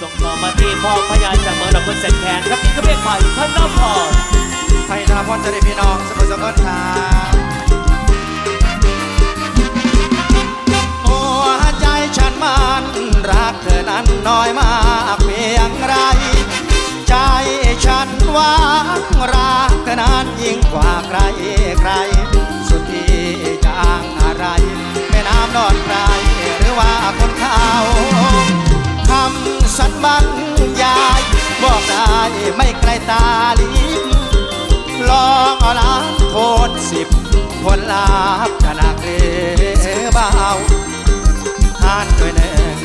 ส่งต่อมาที่พ่อพญาจากเมืองดอกกุญแสนแขนครับนี่ก็เป็นฝ่ายพระนพรไทยธนพรจะได้พี่น้องสมุทรสาครครับหัวใจฉันมันรักเธอนั้นน้อยมากเพียงไร ใจฉันหว่างรักเธอนั้นยิ่งกว่าใครใคร สุดที่จางอะไรแม่น้ำนอนใครหรือว่าคนเขา คำสัญบรรยายบอกได้ไม่ไกลตาลิ้นลองเอาล้านโทษสิบผลลัพธ์จะหนักหรือเบาทานด้วยหนึ่ง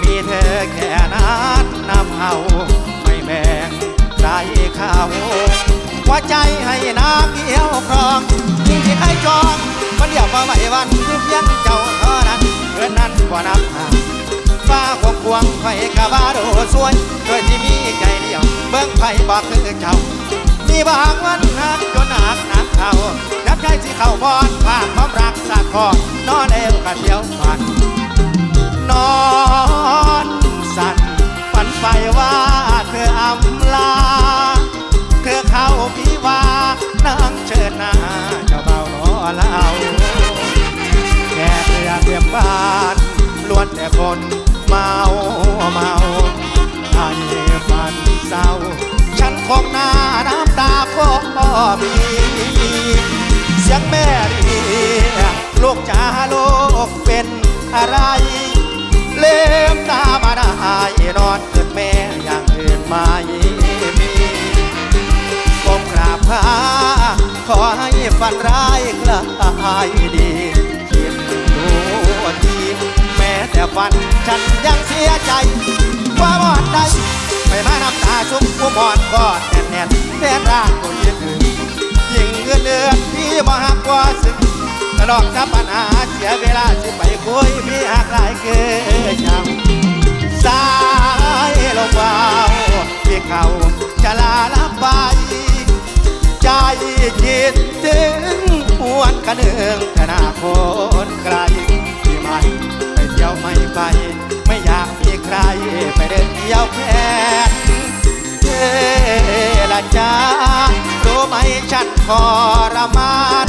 มีเธอแค่นั้นนำเอาไม่แบ่งใครเขาหัวใจให้นางเอี้ยวครองยิ่งที่ใครจองมันเดียวมาไหววันเพียงเจ้าเท่านั้นเพื่อนนั้นก็นับหา ฟ้าควงควงไฟกะบาโดสวยโดยที่มีใจเดียว เบิ่งไฟบอกคือเจ้ามีบางวันหักจนหนักหนักเขานับใจสิเข้าบอนฝากความรักสาดคอนอนเอวกะเที่ยวฝัน นอนสั่นฝันไปว่าเธออำลา เธอเข้าพิวานางเชิญหน้าเจ้าเบาหนอเล่าแค่เรือเตรียมบ้าน ล้วนแต่คนเมาเมาให้ฝันเศร้า ฉันคงหน้าน้ำตาพ่อมีเสียงแม่เรียกลูกจ๋าลูกเป็นอะไรเล่มตามาได้นอนเกิดแม่อย่างอื่นไม่มีก้มกราบพระขอให้ฝันร้ายคลายดี ฝัน ฉันยังเสียใจว่าบอนใดไม่มาน้ำตาชุบกูมอนกอดแน่นแน่นแทนร่างกูยืนถึงยิ่งเงินเดือนพี่มาหักกว่าสึกตลอดสับปัญหาเสียเวลาสิไปคุยพี่หักหลายเกินยังสายลมวาวที่เขาจะลาลับไปใจคิดถึง ทรมาน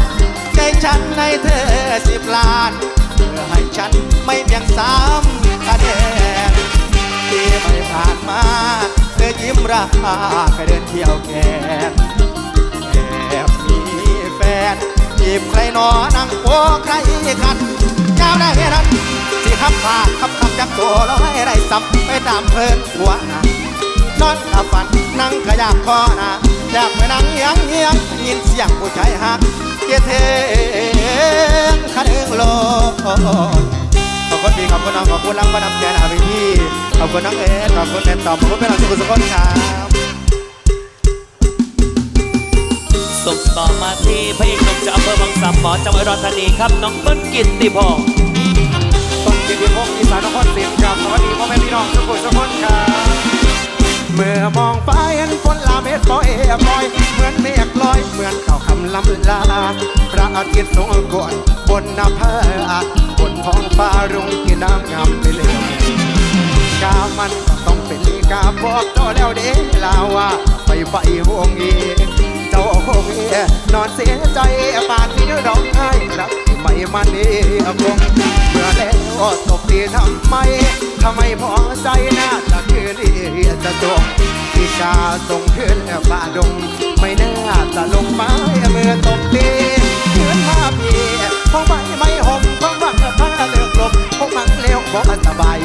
ใจฉันในเธอสิบล้าน เพื่อให้ฉันไม่เพียงสามคะแนนที่ไม่ผ่านมา เธอยิ้มราไปเดินเที่ยวแค่แอบมีแฟนจีบใครนอนั่งโอ้ใครกันเจ้าได้นั้นสิขับปาขับคำจักตัวแล้วให้ได้สับไปตามเพลินหัวหา นอนกับฝันนั่งกระยากคอนาอยากไปนั่งเฮียงเฮียงยินเสียงผู้ชายหักเกเทงคันเองโลขอบคุณพี่ขอบคุณน้องขอบคุณรังประดับใจหนาเวทีขอบคุณน้องเอ๋ขอบคุณแนนตอบขอบคุณเป็นน้องสุขุมสุขนครับส่งต่อมาที่พระเอกหนุ่มจากอำเภอบางสามหมอจังหวัดอุดรธานีครับน้องต้นกิตติพงศ์ต้องกียรติพงศ์อีสานนครศรีครับสวัสดีพ่อแม่พี่น้องสุขุมสุขนครับ เมื่อมองฟ้าเห็นฝนลาเม็ดปล่อยลอย เหมือนเมฆลอย เหมือนเก่าคำลำลา พระอาทิตย์ทรงกดบนน้าผาบนท้องฟ้ารุ่งที่น้ำงามไปเลยกามันก็ต้องเป็นกาบอกเจ้าแล้วเด้ลาว่าไปไปหงเอเจ้าคงเอนอนเสียใจปากที่ร้องไห้รักไม่มันเองคง แล้วตกตีทำไมทำไมพอใจน่าจะคืนเรียจะจงที่กาส่งขึ้นป่าดง ไม่น่าจะลงไม้เมื่อตกตีเพื่อนมาพี่คงไม่ไม่ห่มคงบังผ้าเลือกลมคงมันเลี้ยวบ่สบาย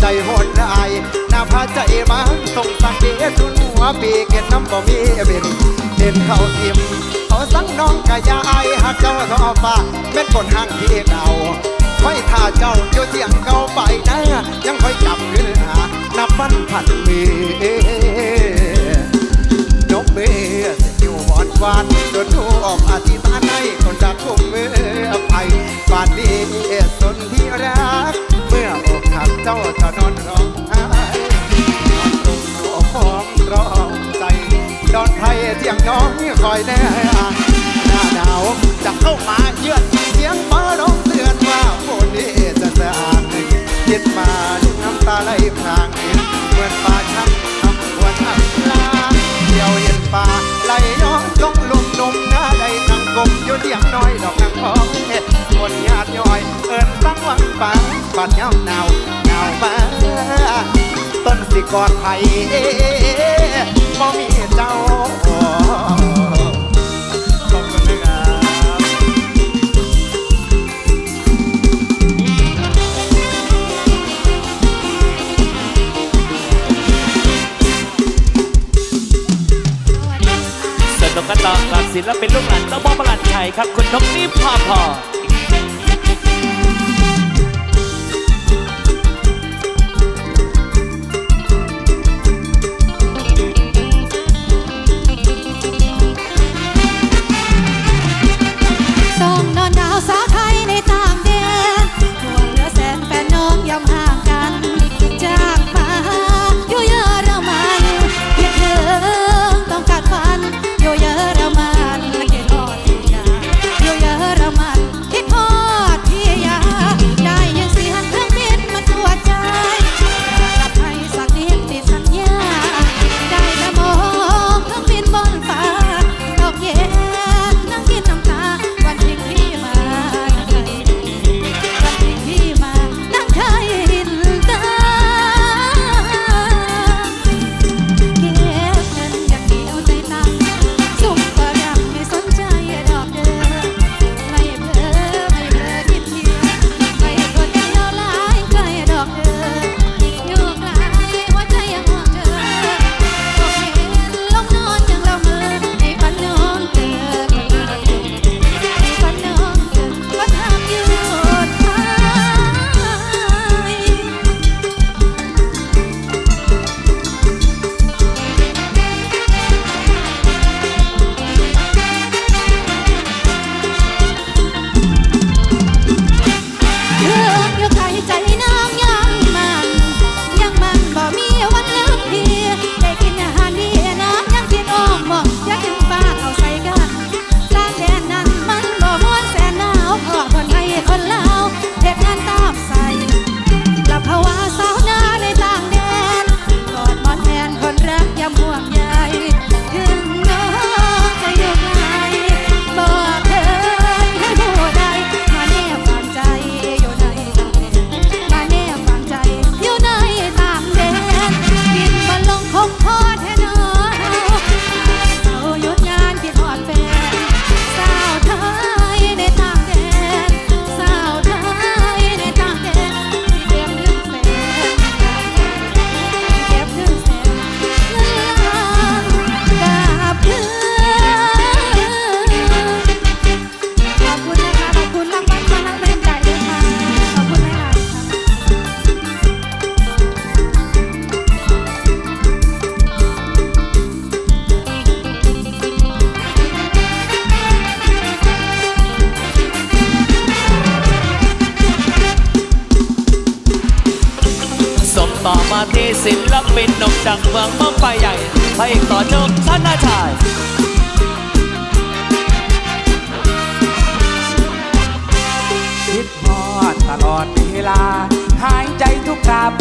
ใจโหดร้ายหน้าพาใจมันส่งสังเกตทุนหัวปีเกตน้ำบ่มีเบ็นเห็นเขาทิมเขาสั่งน้องกะยาไอายหักเจ้าทอฟ้าเป็นคนห่างที่เก่า คอยท่าเจ้าอยู่เสียงเก่าไปนะยังคอยจับขึ้นหานับวันผัดมีนกเบี้ยอยู่หอนวานจนทูออกอธิษฐานให้คนรักคงเมื่อไปบาดนี้สนที่รัก เมื่ออกหักเจ้าจะนอนร้องไห้นอนตรงหัวของร้องใจดอนไทยเที่ยงน้องคอยแน่หน้าหนาวจะเข้ามาเยือนเสียงฟ้าร้อง อนว่าคนนี้จะสะอาดคิดมาดูกน้ำตาไหลพรางเห็นเหมือนป่าช้ำทำหัวทำลาเดี่ยวเห็นป่าไหลย้อนจงลุมนมหน้าใดนางกบโยนเดียงน้อยดอกนางพองเห็ดคนญาติย้อยเอิญตั้งวังปังปัดเงาหนาวหนาวมาต้นสิกอดไผ่บ่มีเจ้า ศิลปินลูกหลานต้องพ่อประหลัดชัยครับ คุณนกนิพาพร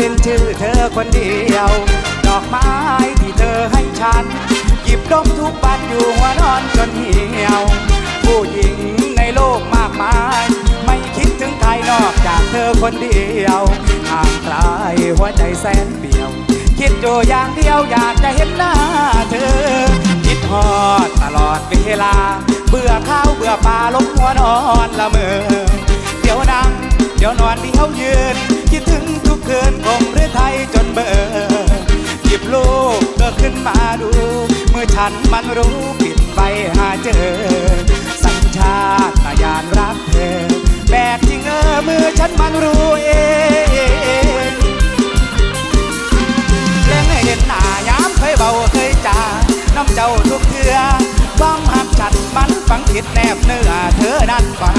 นชื่อเธอคนเดียว ดอกไม้ที่เธอให้ฉัน หยิบดมทุกวันอยู่หัวนอนจนเหี่ยว ผู้หญิงในโลกมากมาย ไม่คิดถึงใครนอกจากเธอคนเดียวห่างไกลหัวใจแสนเปี่ยว คิดอยู่อย่างเดียวอยากจะเห็นหน้าเธอ คิดฮอดตลอดเวลา เบื่อข้าวเบื่อปลาลงหัวนอนละเมอเดี๋ยวนั่ง เดี๋ยวนอนเดี๋ยวยืน คิดถึงทุกคืนคงหรือไทยจนเบื่อหยิบลูกเธอขึ้นมาดู เมื่อฉันมันรู้ปิดไปหาเจอ สัญชาตญาณรักเธอแบกจริงเออเมื่อฉันมันรู้เองเรื่งเห็นหน้ายามเคยเบาเคยจาน้ำเจ้าทุกเทือความหักฉันมันฝังจิตแนบเนื้อเธอนั้นก็ห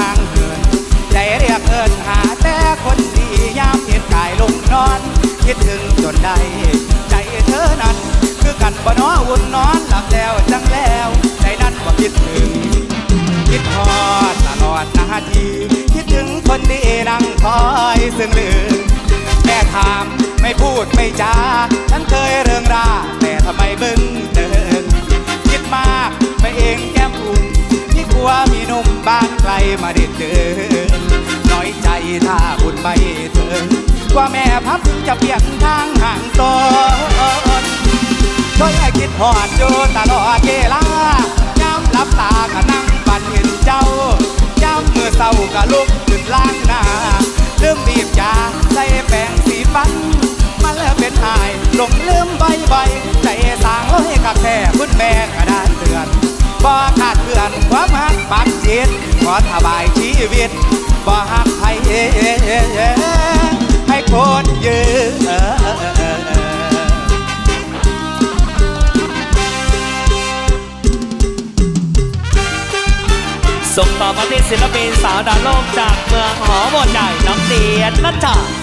่าง คิดถึงจนได้ ใจเธอนั้น คือกันบ่นออุ่นนอนหลับแล้วจังแล้ว ใจนั้นก็คิดถึง คิดฮอดตลอดนาที คิดถึงคนดีนั่งคอยซึ่งลืมแค่ถามไม่พูดไม่จาฉันเคยเริงราแต่ทำไมบึ้งเดินคิดมากไปเองแก้มอุ่น ว่ามีหนุ่มบ้านไกลมาเด็ดเดินน้อยใจถ้าบุญไปเถินว่าแม่พับจะเปลี่ยนทางห่างตอนช่วยคิดหอดโยู่ตลอดเวลา At Mata.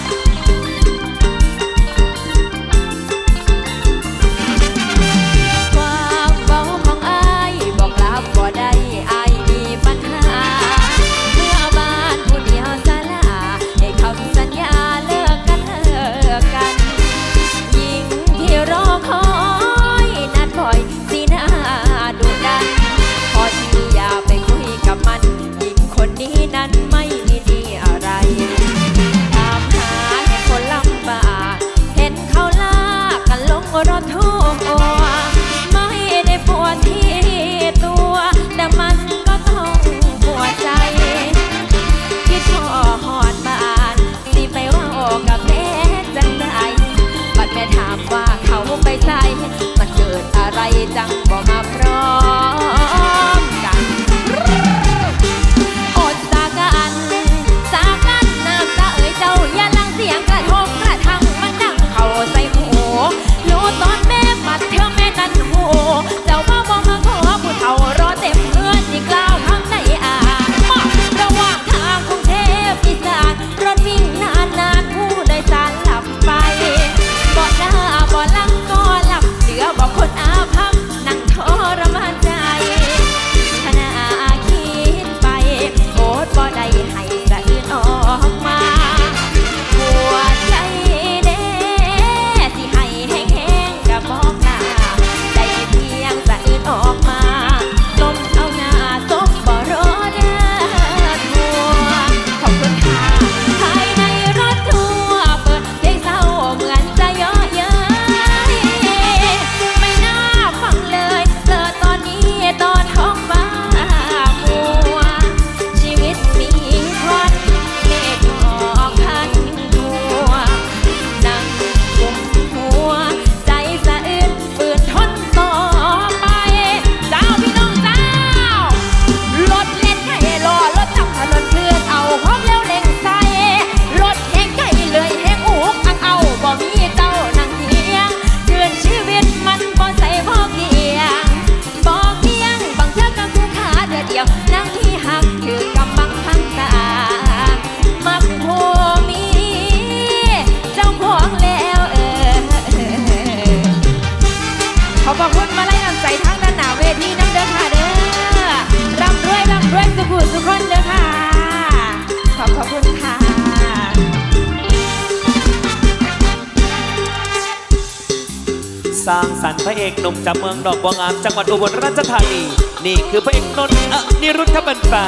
สันพระเอกหนุ่มจากเมืองดอกบัวงามจังหวัดอุบลราชธานี นี่คือพระเอกนนท์อนิรุทธบัญชา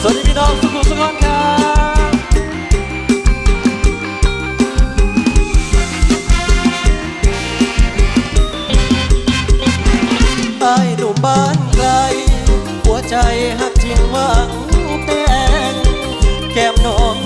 สวัสดีพี่น้องสุขุมสุขอนครับไอ้หนุ่มบ้านไกลหัวใจหักจริงว่างแต่งแก้มน้อง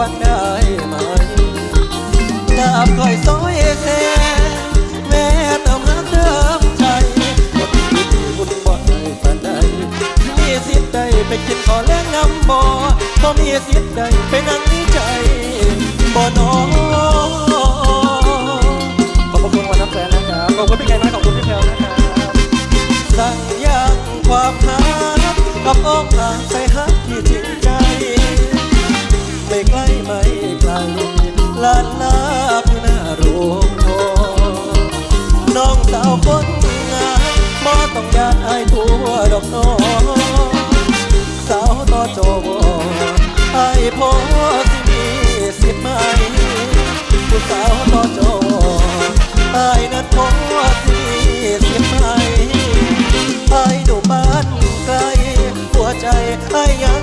บ้าได้ไหมดาบคอยซอยแท้แม่เติมรักเติมใจบทบุญบ่ได้ปานใดมีสิทธิ์ใดไปกินขอแล้งน้ำบ่อบ่มีสิทธิ์ใดไปนั่งนิใจบ่น้อขอบคุณวันน้ำแฟนนะครับขอบคุณพี่แกนะขอบคุณพี่แพลนะครับสั่งยังความหักกับอกหางไปฮักที่จริงใจ ลาดลาบหน้าโรงทอน้องสาวคนงานบ่ต้องยานไอาทั่วดอกน้องสาวต่อจอบอายพอสิมีสิบไม้ผู้สาวต่อจออายนั้นพอสิมีสิบไหมอายดูบ้านไกลหัวใจไอายัง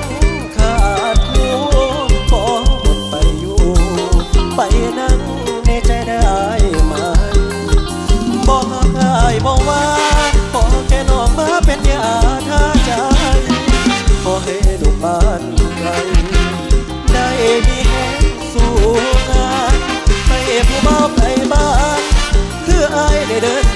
ไปนั่งในใจได้ไหมบอกง่ายบอกว่าขอแค่น้องมาเป็นยาท่าใจขอให้ดูบ้านไกลได้มีแห่งสู่งานไม่ผู้เบาไปบ้านคืออายได้เดิน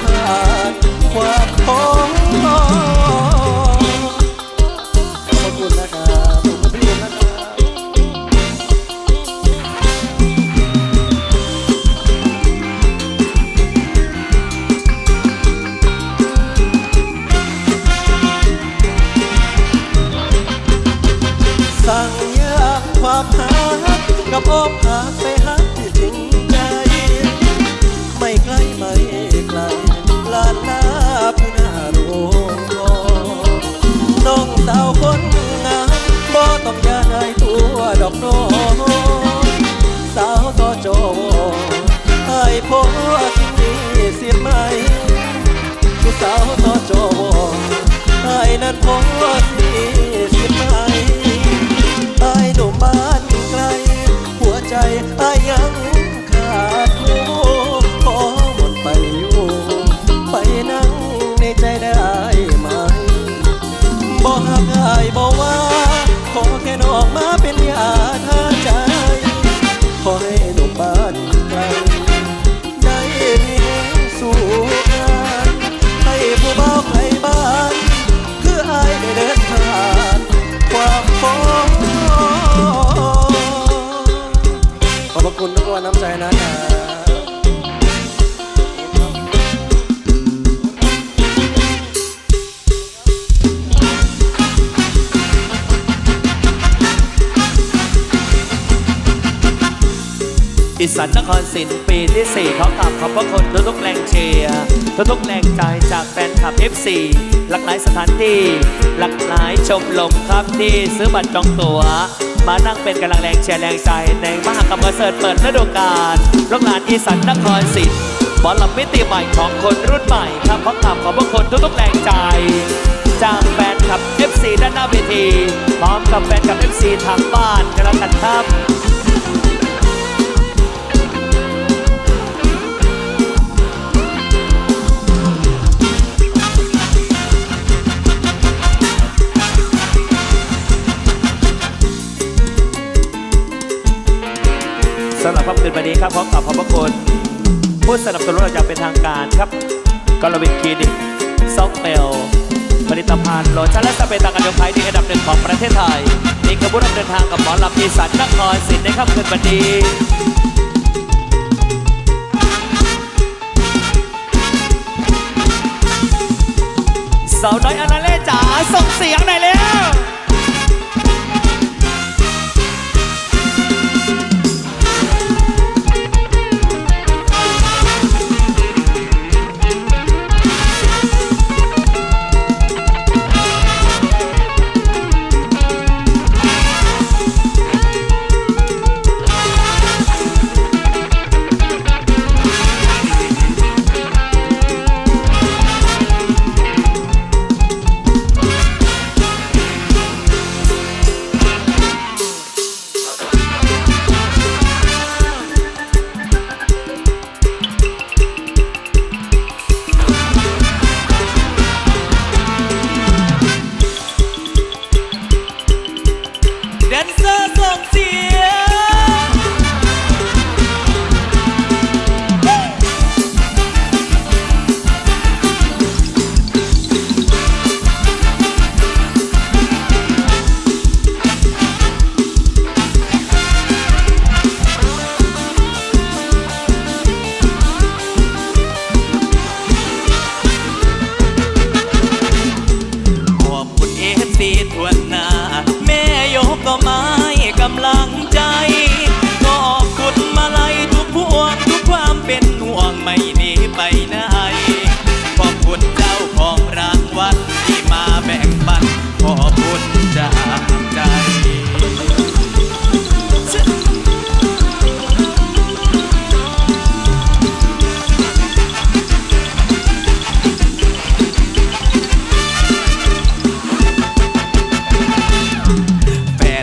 สาวต่อจอให้พอสิ่งนี้เสียไหมผู้สาวต่อจอไอ้นั้นพอสิเสียไหมไอ้หนุ่มบ้านไกล หัวใจไอ้ยังขาดคู่ขอหมดไปอยู่ ไปนั่งในใจได้ไหมบอกหักอายบอก น้ำใจนะครับอีสานนครศิลป์ปีที่ 4 ขอกราบขอบพระคุณทุกๆแรงเชียร์ทุกๆแรงใจจากแฟนคลับ F4 หลากหลายสถานที่ หลากหลายชมลมครับที่ซื้อบัตรจองตั๋ว มานั่งเป็นกำลังแรงเชียร์แรงใจ ในมหากรรมคอนเสิร์ตเปิดฤดูกาลโรงงานอีสานนครศิลป์บอลลัมมิติใหม่ของคนรุ่นใหม่ครับขอกราบของพวกคุกทุกๆแรงใจ จากแฟนคลับ FC ด้านหน้าเวทีพร้อมกับแฟนคลับ FC ทางบ้านกันแล้วกันครับ ค่ำคืนวันนี้ครับขอกราบขอบพระคุณผู้สนับสนุนเราอย่างเป็นทางการครับกลวินคลินิกซอกเมลผลิตภัณฑ์โลชั่นและสเปรย์ต่างกันยกไพดีอันดับหนึ่งของประเทศไทยนี่คือผู้ดำเนินทางกับหมอลำอีสานนครศรีในค่ำคืนวันนี้สาวน้อยอนาเล่จ๋าส่งเสียงหน่อยเร็ว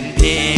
นเพล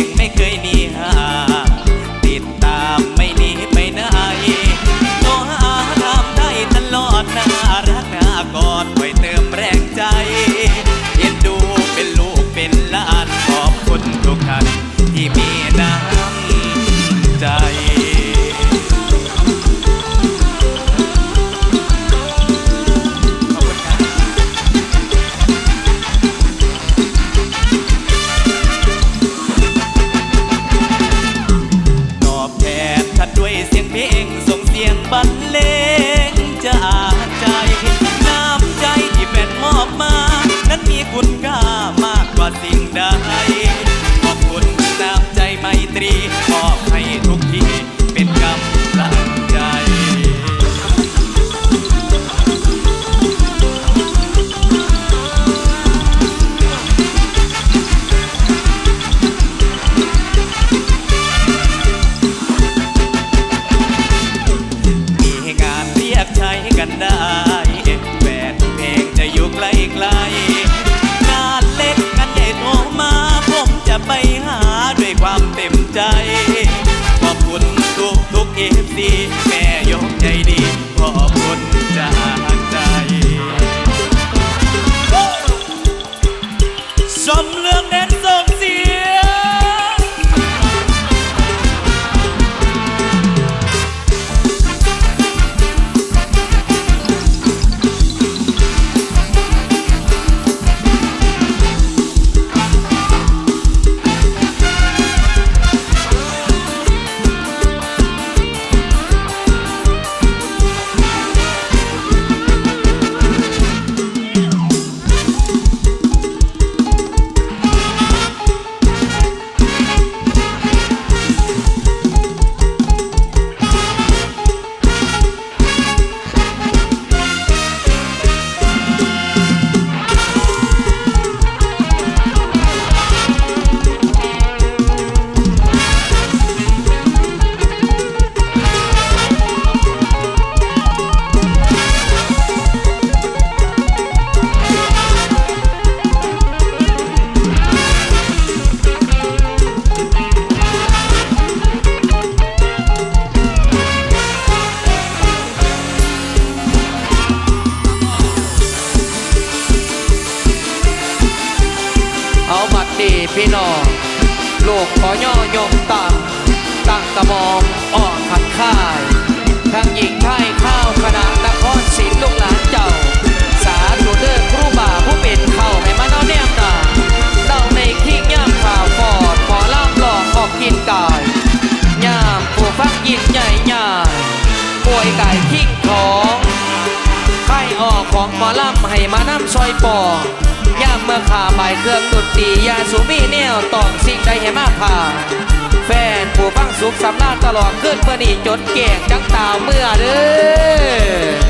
ยปองย่ามเมื่อขาบเครื่องดนตรียาสูมีแนวต้องสิ่งใดให้มาผ่าแฟนผู้ฟังสุขสำราญตลอดขึ้นเพื่อนี่จดแก่งจังตาเมื่อเด้อ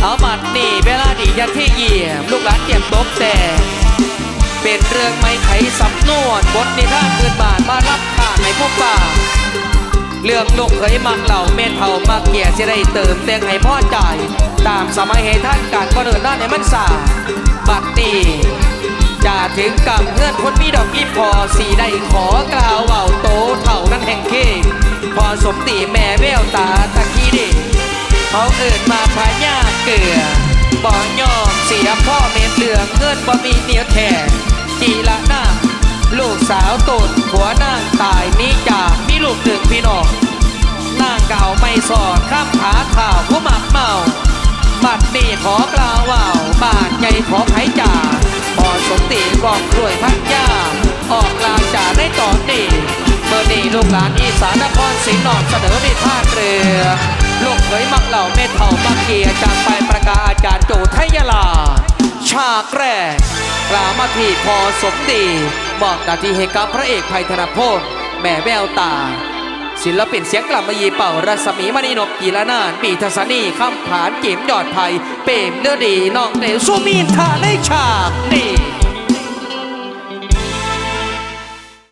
เอาบัดนี่เวลาดียันที่เยี่ยม ลูกหลานเตรียมตบแต่ เป็นเรื่องไม่ไขสำนวนบทนิทานพื้นบานมารับข่านในผู้ป่า เรื่องลูกเคยมักเหล่าเมนเผามักเกียสิได้เติมแต่งให้พ่อใจ ตามสมัยให้ท่านการก็เดินด้านในมันสาบัดนี้จะถึงกับเพื่อนคนมีดอกอีพอสีได้ขอกล่าวเว่าโตเท่านั้นแห่งเคพอสมตีแม่แววตาตะกี้ดิเขาเอินมาพญาเกลือบ่ยอมเสียพ่อเม็ดเหลืองเงินบ่มีเนียแท่จีละหน้าลูกสาวตุนผัวนางตายมีจ ลูกถึงพี่น้องนางเก่าไม่สอดข้ามผาข่าวผู้หมักเมาบัดนี้ขอกล่าวว่าวบาดใหญ่ขอไผจ่าพอสมตีกองกล้วยพักยาออกลาจ่าได้ตอนนี้เมื่อนี้ลูกหลานอีสานนครศรีนอนเสนอในท่าเรือลูกเขยมักเหล่าเมเท่ามักเกียจากไปประกาศอาจารย์โจไทยลา ฉากแรกกล่าวมาที่พอสมดีบอกนาทีเหตุกับพระเอกภัยธนพล แม่แววตา ศิลปินเสียงกลับมายีเป่ารัศมีมณีนกกีละนานปีทัศนีคำผานเกมยอดภัย เปรมเนื้อดีน้องเต๋วสุมีนทาในฉากนี้